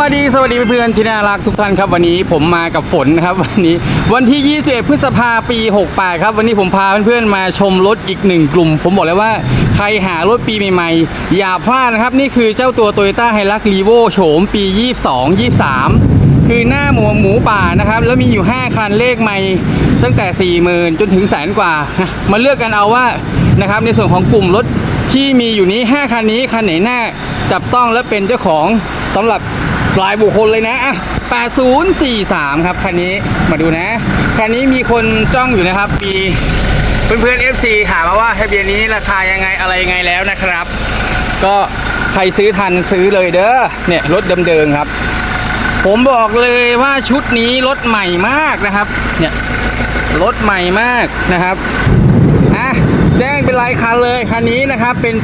วัสดีสวัสดีเพื่อนที่น่ารักทุกท่านครับวันนี้ผมมากับฝนนะครับวันนี้วันที่ 21 พฤษภาปี 68 ครับ วันนี้ผมพาเพื่อนๆมาชมรถอีกหนึ่งกลุ่ม ผมบอกเลยว่าใครหารถปีใหม่ๆ อย่าพลาดนะครับ นี่คือเจ้าตัว Toyota h i l u x r e v o โฉมปี 22 23 คือหน้าหมูหมูป่านะครับ แล้วมีอยู่ 5 คันเลขใหม่ตั้งแต่ 40,000 จนถึงแสนกว่า มาเลือกกันเอาว่านะครับในส่วนของกลุ่มรถที่มีอยู่นี้ 5 คันนี้คันไหนหน่าจับต้องและเป็นเจ้าของสำหรับ รายบุคคลเลยนะอะ8043 ครับคันนี้มาดูนะคันนี้มีคนจ้องอยู่นะครับมีเพื่อนๆ FC ถามมาว่าทะเบียนนี้ราคายังไงอะไรยังไงแล้วนะครับ ก็ใครซื้อทันซื้อเลยเด้อเนี่ยรถเดิมๆครับ ผมบอกเลยว่าชุดนี้รถใหม่มากนะครับเนี่ยรถใหม่มากนะครับอะแจ้งเป็นรายคันเลยคันนี้นะครับเป็น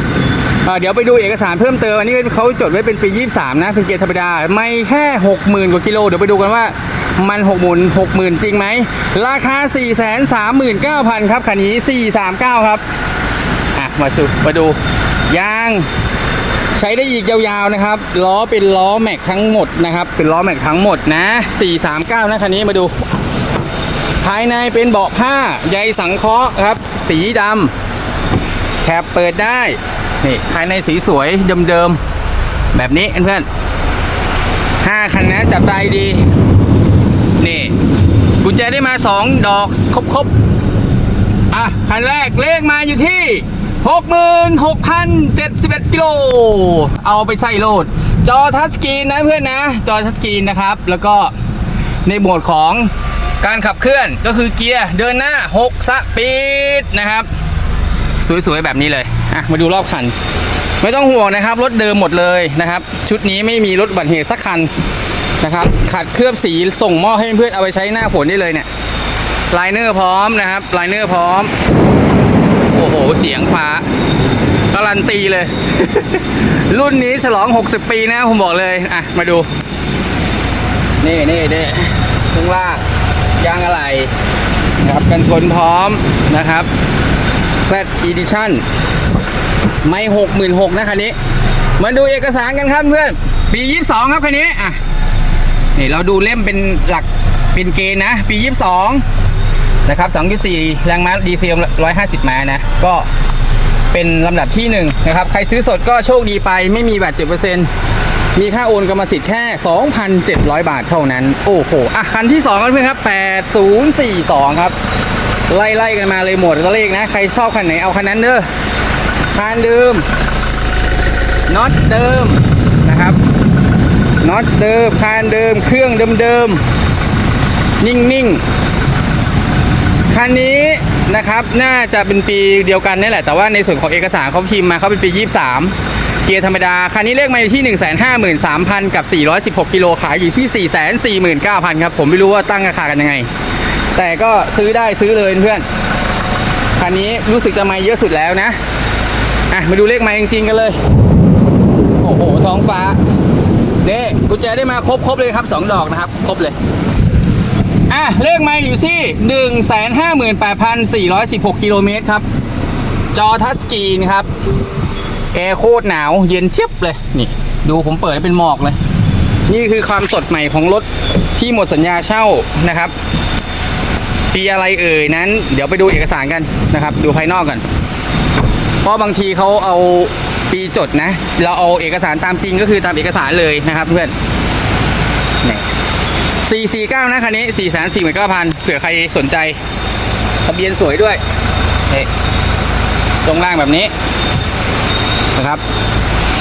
เดี๋ยวไปดูเอกสารเพิ่มเติมอันนี้เขาจดไว้เป็นปี 23 นะเป็นเกียร์ธรรมดา ไม่แค่ 60,000 กว่ากิโล เดี๋ยวไปดูกันว่ามัน 60,000 60,000 จริงไหม ราคา 439,000 ครับ คันนี้ 439 ครับ อะ มาดูมาดู ยาง ใช้ได้อีกยาวๆนะครับ ล้อเป็นล้อแม็กทั้งหมดนะครับ เป็นล้อแม็กทั้งหมดนะ 439 นะคันนี้มาดู ภายในเป็นเบาะผ้าใยสังเคราะห์ครับ สีดำแคปเปิดได้ นี่ภายในสีสวยเดิมๆแบบนี้เพื่อนๆห้าคันนะจับตาดี นี่กุญแจได้มา2ดอกครบๆอะคันแรกเลขมาอยู่ที่66,071กิโล เอาไปใส่โหลด จอทัชสกรีนนะเพื่อนนะ จอทัชสกรีนนะครับ แล้วก็ในโหมดของการขับเคลื่อนก็คือเกียร์เดินหน้า 6 สปีดนะครับ สวยๆ แบบนี้เลย อะมาดูรอบคัน ไม่ต้องห่วงนะครับ รถเดิมหมดเลยนะครับ ชุดนี้ไม่มีรถบัติเหตุสักคันนะครับขัดเคลือบสีส่งมอบให้เพื่อนเอาไปใช้หน้าฝนได้เลยเนี่ยไลเนอร์พร้อมนะครับไลเนอร์พร้อม โอ้โห เสียงฟ้าการันตีเลย รุ่นนี้ฉลอง 60 ปีนะผมบอกเลยอะมาดู นี่นี่นี่ข้างล่างยางอะไรนะครับกันชนพร้อมนะครับ Z Edition ไม่หกหมื่นหกนะคันนี้ มาดูเอกสารกันครับเพื่อน ปี22ครับคันนี้อะนี่เราดูเล่มเป็นหลักเป็นเกณฑ์นะ ปี22นะครับ2.4แรงม้าดีเซล150ม้านะ ก็เป็นลำดับที่1นะครับ ใครซื้อสดก็โชคดีไปไม่มีบัตร7%มีค่าโอนกรรมสิทธิ์แค่ 2,700 บาทเท่านั้น โอ้โห อะ คันที่2กันเพื่อนครับ 8042 ครับ ไล่ไล่กันมาเลยหมดตัวเลขนะ ใครชอบคันไหนเอาคันนั้นเด้อ คันเดิมน็อตเดิมนะครับน็อตเดิมคานเดิม เครื่องเดิมๆนิ่งๆคันนี้นะครับน่าจะเป็นปีเดียวกันนี่แหละ แต่ว่าในส่วนของเอกสารเขาพิมพ์มาเขาเป็นปี 23 เกียร์ธรรมดา คันนี้เลขมาอยู่ที่ 153,000 กับ 416 กิโลขายอยู่ที่ 449,000 ครับ ผมไม่รู้ว่าตั้งราคากันยังไง แต่ก็ซื้อได้ซื้อเลยเพื่อน คันนี้รู้สึกจะม่เยอะสุดแล้วนะ อะมาดูเลขไม้จริงๆกันเลย โอ้โห ท้องฟ้าเนี่กุญแจได้มาครบครบเลยครับ 2 ดอกนะครับ ครบเลย อะ เลขไม้อยู่ที่ 158,416 กิโลเมตรครับ จอทัชสกรีนครับแอร์โคตรหนาว เย็นเชียบเลย นี่ ดูผมเปิดให้เป็นหมอกเลย นี่คือความสดใหม่ของรถที่หมดสัญญาเช่านะครับปีอะไรเอ่ยนั้น เดี๋ยวไปดูเอกสารกันนะครับ ดูภายนอกกัน เพราะบางทีเขาเอาปีจดนะ เราเอาเอกสารตามจริงก็คือตามเอกสารเลยนะครับเพื่อนนี่449นะคันนี้ 4 4 9 0 0 0เผื่อใครสนใจทะเบียนสวยด้วยนี่ตรงล่างแบบนี้นะครับ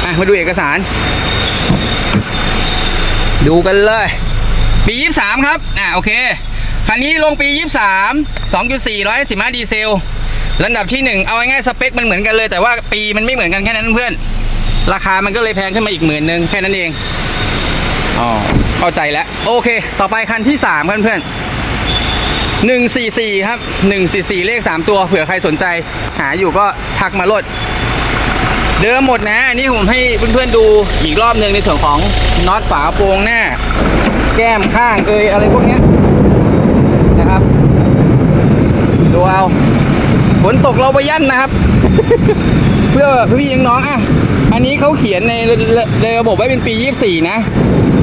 อะมาดูเอกสาร ดูกันเลย ปี 23 ครับ อะโอเค คันนี้ลงปี 23 2.4 110ม้าดีเซล ลำดับที่1เอาง่ายๆสเปคมันเหมือนกันเลย แต่ว่าปีมันไม่เหมือนกันแค่นั้นเพื่อนราคามันก็เลยแพงขึ้นมาอีกหมื่นหนึ่งแค่นั้นเองอ๋อเข้าใจแล้ว โอเค ต่อไปคันที่3เพื่อนเพื่อน144ครับ144เลข3ตัวเผื่อใครสนใจ หาอยู่ก็ทักมาโลดเดิมหมดนะ อันนี้ผมให้เพื่อนๆดูอีกรอบหนึ่งในส่วนของน็อตฝาโปรงหน้า แก้มข้างเอยอะไรพวกนี้นะครับ ดูเอา ฝนตกเราไปยันนะครับ เพื่อพี่ๆน้องอะอันนี้เขาเขียนในในระบบไว้เป็นปี 24 นะ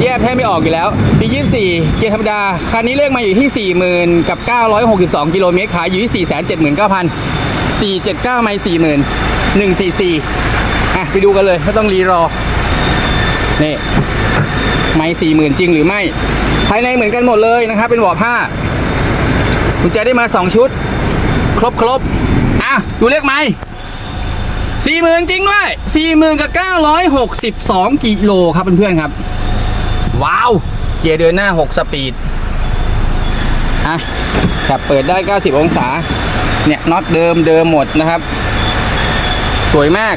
แยกแทบไม่ออกอยู่แล้ว ปี 24 เกียร์ธรรมดา คันนี้เลขมาอยู่ที่ 40,000 กับ 962 กิโลเมตร ขายอยู่ที่ 479,000 479 ไม่ 40,000 144 อะ ไปดูกันเลยไม่ต้องรีรอ นี่ ไม่ 40,000 จริงหรือไม่ ภายในเหมือนกันหมดเลยนะครับ เป็นเบาะผ้ากุญแจได้มา 2 ชุด ครบครบ อะดูเลขไหมสี่หมื่นจริงด้วยสี่หมื่นกับเก้าร้อยหกสิบสองกิโลครับเพื่อนๆครับ ว้าว เกียร์เดินหน้า6สปีดอะแบบเปิดได้90องศา เนี่ยน็อตเดิมเดิมหมดนะครับ สวยมาก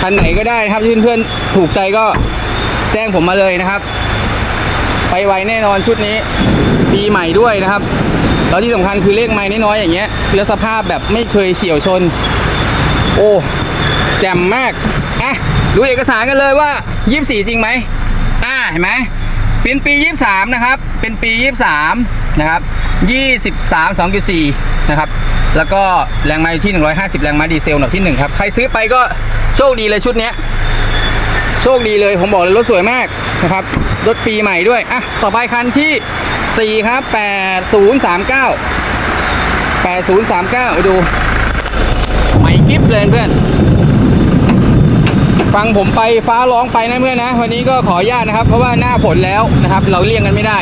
คันไหนก็ได้นะครับเพื่อนๆถูกใจก็แจ้งผมมาเลยนะครับ ไปไวแน่นอนชุดนี้ ปีใหม่ด้วยนะครับ แล้วที่สำคัญคือเลขไม้น้อยๆอย่างเงี้ยแล้วสภาพแบบไม่เคยเฉียวชน โอ้แจ่มมากอะดูเอกสารกันเลยว่า 24 จริงไหมอ่าเห็นไหมเป็นปี 23 นะครับ เป็นปี 23 นะครับ 23 2.4 นะครับ แล้วก็แรงม้าอยู่ที่ 150 แรงม้าดีเซลหน่วยที่ 1 ครับ ใครซื้อไปก็โชคดีเลยชุดเนี้ยโชคดีเลย ผมบอกเลยรถสวยมากนะครับ รถปีใหม่ด้วย อะ ต่อไปคันที่ 4ครับ8039 8039ไปดูใหม่กิฟเลยเพื่อน ฟังผมไปฟ้าร้องไปนะเพื่อนนะ วันนี้ก็ขออนุญาตนะครับ เพราะว่าหน้าฝนแล้วนะครับ เราเลี่ยงกันไม่ได้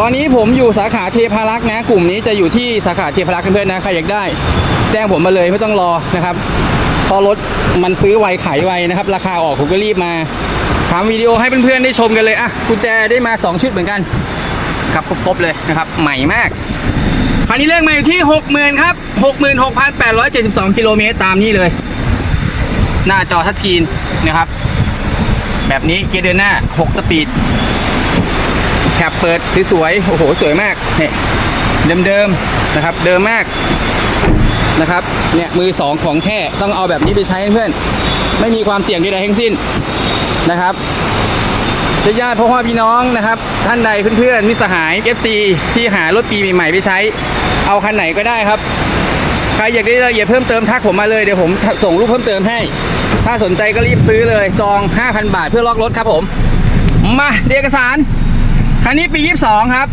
ตอนนี้ผมอยู่สาขาเทพารักษ์นะ กลุ่มนี้จะอยู่ที่สาขาเทพารักษ์เพื่อนๆนะใครอยากได้ แจ้งผมมาเลยไม่ต้องรอนะครับพอรถมันซื้อไวขายไวนะครับ ราคาออกผมก็รีบมา ทำวิดีโอให้เพื่อนๆได้ชมกันเลยอะกุญแจได้มา 2 ชุดเหมือนกันครับครบๆเลยนะครับใหม่มากคันนี้เลขมาอยู่ที่ 60,000ครับ66,872กิโลเมตรตามนี้เลย หน้าจอทัชสกรีนนะครับ แบบนี้เกียร์เดินหน้า 6 สปีดแคปเปิดสวยๆโอ้โห สวยมากเนี่ยเดิมๆนะครับ เดิมมากนะครับเนี่ยมือสองของแท้ต้องเอาแบบนี้ไปใช้เพื่อน ไม่มีความเสี่ยงใดๆทั้งสิ้น นะครับญาติพ่อพ่อพี่น้องนะครับ ท่านใดเพื่อนๆมิสหาย FC ที่หารถปีใหม่ๆไปใช้ เอาคันไหนก็ได้ครับ ใครอยากได้รายละเอียดเพิ่มเติมทักผมมาเลยเดี๋ยวผมส่งรูปเพิ่มเติมให้ ถ้าสนใจก็รีบซื้อเลยจอง 5,000 บาทเพื่อล็อกรถครับผม มาเอกสาร คันนี้ปี 22 ครับ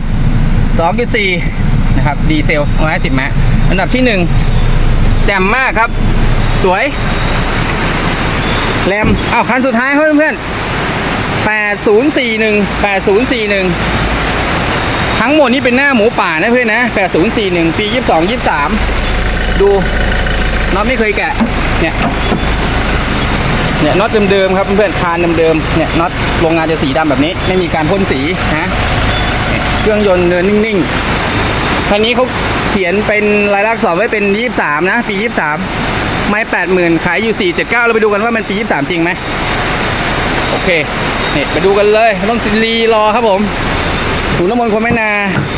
2.4 นะครับ ดีเซล150แมะอันดับที่ 1 แจ่มมากครับ สวย แรมอ้าวคันสุดท้ายครับเพื่อนๆ8041 8041 ทั้งหมดนี้เป็นหน้าหมูป่านะเพื่อนนะ 8041 ปี 22 23 ดูน็อตไม่เคยแกะ เนี่ย เนี่ยน็อตเดิมๆครับเพื่อนๆคานเดิมๆ เนี่ยน็อตโรงงานจะสีดำแบบนี้ ไม่มีการพ่นสีนะเครื่องยนต์เนินนิ่งๆ คันนี้เขาเขียนเป็นรายลักษณ์อักษรไว้เป็น 23 นะ ปี 23 ไม้80,000ขายอยู่479เจ็ดเก้าเราไปดูกันว่ามันปี23จริงไหมโอเคนี่ไปดูกันเลยต้องรีรอครับผมถุงน้ำมนต์คนไม่นา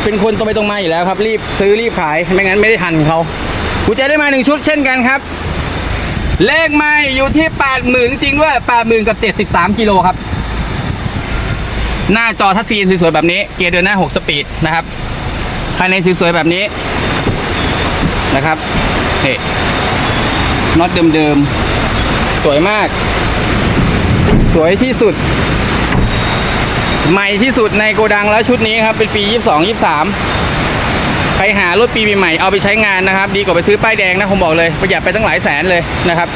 เป็นคนตรงไปตรงมาอยู่แล้วครับ รีบซื้อรีบขายไม่งั้นไม่ได้ทันเขากูจะได้มาหนึ่งชุดเช่นกันครับ เลขไม่อยู่ที่80,000จริงด้วย80,000กับ73กิโลครับ หน้าจอทัชสกรีนสวยๆแบบนี้ เกียร์เดินหน้า6สปีดนะครับภายในสวยๆแบบนี้นะครับเฮ้ น็อตเดิมๆ สวยมาก สวยที่สุด ใหม่ที่สุดในโกดังแล้วชุดนี้ครับ เป็นปี 22 23 ใครหารถปีใหม่ๆเอาไปใช้งานนะครับ ดีกว่าไปซื้อป้ายแดงนะผมบอกเลย ประหยัดไปตั้งหลายแสนเลยนะครับ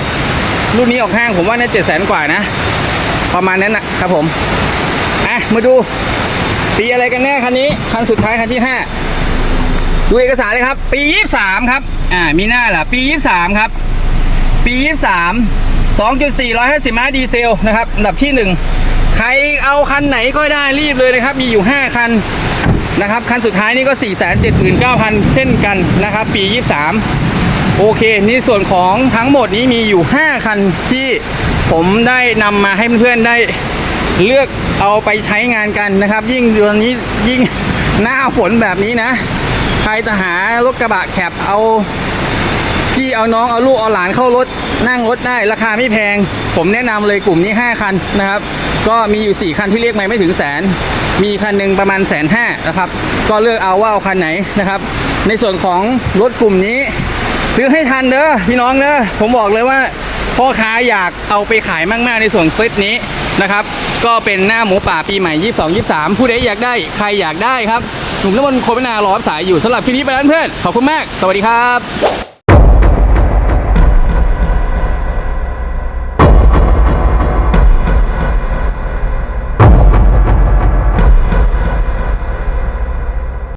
รุ่นนี้ออกห้างผมว่าน่าเจ็ดแสนกว่านะ ประมาณนั้นนะครับผมอะมาดูปีอะไรกันแน่คันนี้ คันสุดท้ายคันที่ 5ดูเอกสารเลยครับ ปี 23 ครับ อ่า มีหน้าล่ะ ปี 23 ครับ ปี 23 2.4 150ม้าดีเซลนะครับอันดับที่ 1 ใครเอาคันไหนก็ได้รีบเลยนะครับ มีอยู่ 5 คันนะครับ คันสุดท้ายนี่ก็ 479,000 เช่นกันนะครับ ปี 23 โอเค นี่ส่วนของทั้งหมดนี้มีอยู่ 5 คันที่ผมได้นำมาให้เพื่อนๆได้เลือกเอาไปใช้งานกันนะครับ ยิ่งเดือนนี้ยิ่งหน้าฝนแบบนี้นะ ใครจะหารถกระบะแคปเอา พี่เอาน้องเอาลูกเอาหลานเข้ารถนั่งรถได้ราคาไม่แพง ผมแนะนำเลยกลุ่มนี้ 5 คันนะครับ ก็มีอยู่ 4 คันที่เรียกไม่ไม่ถึงแสน มีคันหนึ่งประมาณแสนห้านะครับ ก็เลือกเอาว่าเอาคันไหนนะครับ ในส่วนของรถกลุ่มนี้ ซื้อให้ทันเด้อพี่น้องเด้อผมบอกเลยว่าพ่อค้าอยากเอาไปขายมาก ๆ ในส่วนเซตนี้นะครับ ก็เป็นหน้าหมูป่าปีใหม่ 22 23 ผู้ใดอยากได้ใครอยากได้ครับหนุ่มน้ำมันโควินารอรับสายอยู่สำหรับคลิปนี้ไปแล้วเพื่อนขอบคุณมาก สวัสดีครับ